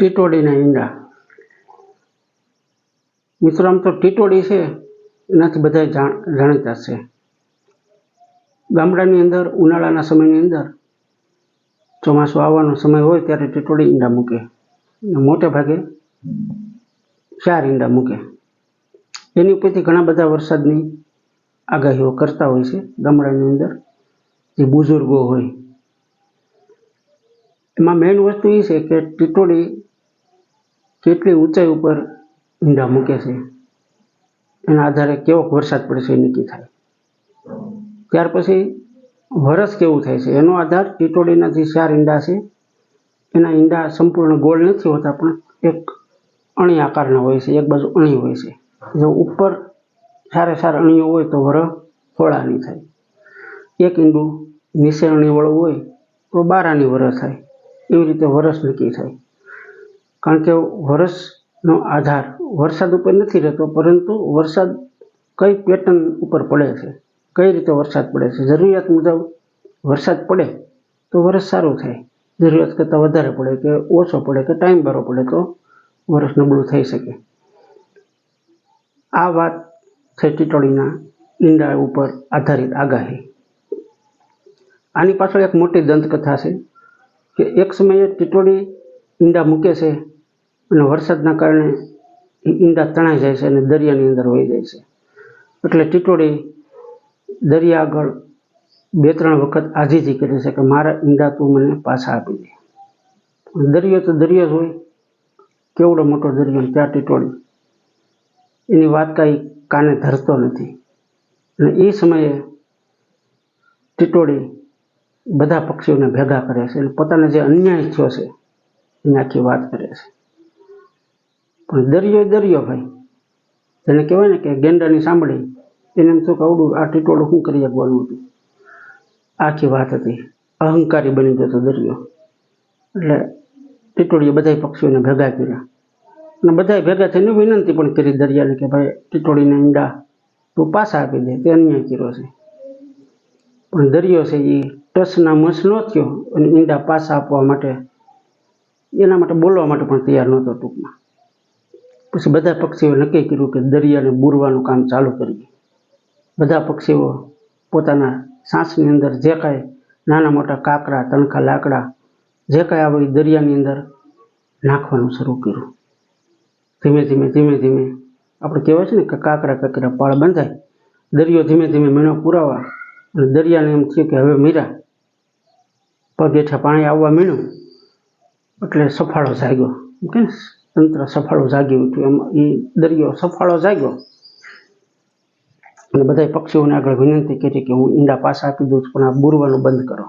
ટીટોડીના ઈંડા. મિત્રો આમ તો ટીટોડી છે, એનાથી બધા જાણ, જાણીતા છે. ગામડાની અંદર, ઉનાળાના સમયની અંદર ચોમાસું આવવાનો સમય હોય ત્યારે ટીટોડી ઈંડા મૂકે. મોટે ભાગે ચાર ઈંડા મૂકે. એની ઉપરથી ઘણા બધા વરસાદની આગાહીઓ કરતા હોય છે ગામડાની અંદર, જે બુઝુર્ગો હોય. એમાં મેઇન વસ્તુ એ છે કે ટીટોડી કેટલી ઊંચાઈ ઉપર ઈંડા મૂકે છે? એના આધારે કેવો વરસાદ પડે છે એ નક્કી થાય. ત્યાર પછી વરસ કેવું થાય છે? એનો આધાર ટીટોડીના જે ચાર ઈંડા છે. એના ઈંડા સંપૂર્ણ ગોળ નથી હોતા, પણ એક અણી આકારના હોય છે, એક બાજુ અણી હોય છે. જો ઉપર સારે સાર અણીઓ હોય તો વર થોડા થાય. એક ઈંડું નીચે અણીવાળું હોય તો બાર આની વરસ થાય. એવી રીતે વરસ નક્કી થાય. કારણ કે વરસનો આધાર વરસાદ ઉપર નથી રહેતો, પરંતુ વરસાદ કઈ પેટર્ન ઉપર પડે છે, કઈ રીતે વરસાદ પડે છે? જરૂરિયાત મુજબ વરસાદ પડે તો વરસ સારું થાય. જરૂરિયાત કરતાં વધારે પડે કે ઓછો પડે કે ટાઈમ બારો પડે તો વરસ નબળું થઈ શકે. આ વાત છે ટીટોળીના ઈંડા ઉપર આધારિત આગાહી. આની પાછળ એક મોટી દંતકથા છે કે એક સમયે ટીટોળી ઈંડા મૂકે છે અને વરસાદના કારણે ઈંડા તણાઈ જાય છે અને દરિયાની અંદર વહી જાય છે. એટલે ટીટોળી દરિયા આગળ બે ત્રણ વખત આજીજી કરે છે કે મારા ઈંડા તું મને પાછા આપી દે. દરિયો તો દરિયો જ હોય. કેવડો મોટો દરિયો ત્યાં ટીટોળી. એની વાત કાંઈ કાને ધરતો નથી. અને એ સમયે ટીટોળી બધા પક્ષીઓને ભેગા કરે છે અને પોતાને જે અન્યાય થયો છે એની આખી વાત કરે છે. પણ દરિયો દરિયો ભાઈ. જેને કહેવાય ને કે ગેંડાની સાંભળી. એને એમ થયું કે આવડું, આ ટીટોળું શું કરી શકવાનું હતું? આખી વાત હતી. અહંકારી બની ગયો હતો દરિયો. એટલે ટીટોળીએ બધા પક્ષીઓને ભેગા કર્યા. અને બધાએ ભેગા થઈને વિનંતી પણ કરી દરિયાને કે ભાઈ, ટીટોળીને ઈંડા તું પાછા આપી દે, તે અન્યાય કર્યો છે. પણ દરિયો છે એ ટસના મસ ન થયો અને ઈંડા પાછા આપવા માટે, એના માટે બોલવા માટે પણ તૈયાર નહોતો ટૂંકમાં. પછી બધા પક્ષીઓ નક્કી કર્યું કે દરિયાને બૂરવાનું કામ ચાલુ કરીએ. બધા પક્ષીઓ પોતાના સાંસની અંદર જે કાંઈ નાના મોટા કાંકરા, તણખા, લાકડા, જે કાંઈ આવે દરિયાની અંદર નાખવાનું શરૂ કર્યું. ધીમે ધીમે ધીમે ધીમે આપણે કહેવાય છે ને કે કાંકરા, કાકરા પાળ બંધાય. દરિયો ધીમે ધીમે મીણો પુરાવા અને દરિયાને એમ થયું કે હવે મીરા. પગેઠા પાણી આવવા મીણું. એટલે સફાળો જાગ્યો. કે તંત્ર સફાળો જાગ્યું હતું. એમ એ દરિયો સફાળો જાગ્યો. અને બધા પક્ષીઓને આગળ વિનંતી કરી કે હું ઈંડા પાછા આપી દઉં છું, પણ આ બુરવાનું બંધ કરો.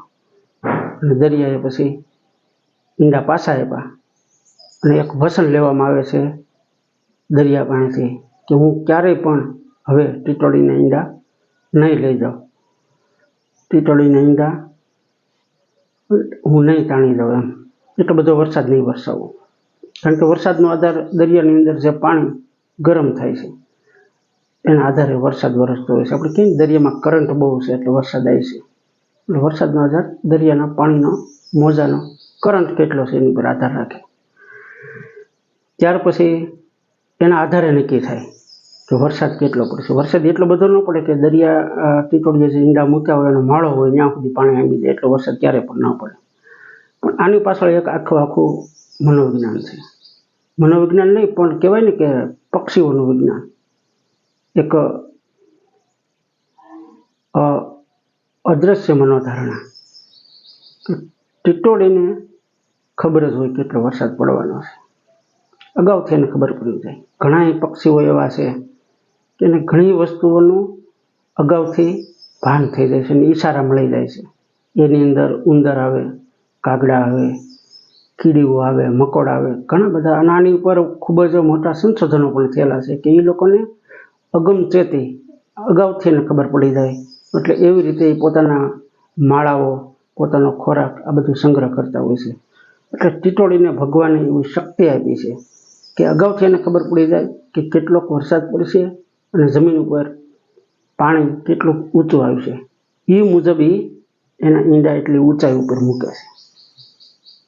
અને દરિયાએ પછી ઈંડા પાછા આપ્યા અને એક વસન લેવામાં આવે છે દરિયા પાણીથી કે હું ક્યારેય પણ હવે ટીટોળીના ઈંડા નહીં લઈ જાઉં. ટીટોળીના ઈંડા હું નહીં તાણી જાઉં એમ. એટલો બધો વરસાદ નહીં વરસાવો. કારણ કે વરસાદનો આધાર દરિયાની અંદર જે પાણી ગરમ થાય છે, એના આધારે વરસાદ વરસતો હોય છે. આપણે કહીએ દરિયામાં કરંટ બહુ છે એટલે વરસાદ આવે છે? એટલે વરસાદનો આધાર દરિયાના પાણીનો, મોજાનો કરંટ કેટલો છે એની પર આધાર રાખે. ત્યાર પછી એના આધારે નક્કી થાય કે વરસાદ કેટલો પડશે. વરસાદ એટલો બધો ન પડે કે દરિયા ટીટોડીએ જે ઈંડા મૂક્યા હોય એનો માળો હોય, ત્યાં સુધી પાણી આવી જાય. એટલો વરસાદ ક્યારે પણ ન પડે. આની પાછળ એક આખું આખું મનોવિજ્ઞાન છે. મનોવિજ્ઞાન નહીં, પણ કહેવાય ને કે પક્ષીઓનું વિજ્ઞાન. એક અદ્રશ્ય મનોધારણા. કે ટીટોળીને ખબર જ હોય કેટલો વરસાદ પડવાનો છે. અગાઉથી એને ખબર પડી જાય. ઘણા પક્ષીઓ એવા છે કે એને ઘણી વસ્તુઓનું અગાઉથી ભાન થઈ જાય છે અને ઈશારા મળી જાય છે. એની અંદર ઉંદર આવે કાગડા આવે, કીડીઓ આવે, મકોડા આવે, ઘણા બધા અને આની ઉપર ખૂબ જ મોટા સંશોધનો પણ થયેલા છે કે એ લોકોને અગમચેતી અગાઉથી એને ખબર પડી જાય. એટલે એવી રીતે પોતાના માળાઓ, પોતાનો ખોરાક આ બધું સંગ્રહ કરતા હોય છે. એટલે ટીટોળીને ભગવાને એવી શક્તિ આપી છે કે અગાઉથી એને ખબર પડી જાય કે કેટલોક વરસાદ પડશે અને જમીન ઉપર પાણી કેટલું ઊંચું આવશે. એ મુજબ એ એના ઈંડા એટલી ઊંચાઈ ઉપર મૂકે છે.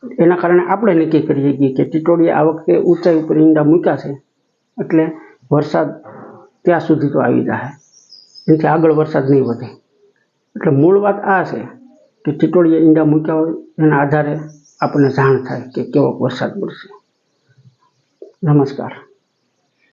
એના કારણે આપણે નક્કી કરીએ છીએ કે ટીટોળી આ વખતે ઊંચાઈ ઉપર ઈંડા મૂક્યા છે. એટલે વરસાદ ત્યાં સુધી તો આવી જાય એનાથી આગળ વરસાદ નહીં વધે. એટલે મૂળ વાત આ છે કે ટીટોળીએ ઈંડા મૂક્યા હોય એના આધારે આપણને જાણ થાય કે કેવો વરસાદ પડશે. નમસ્કાર.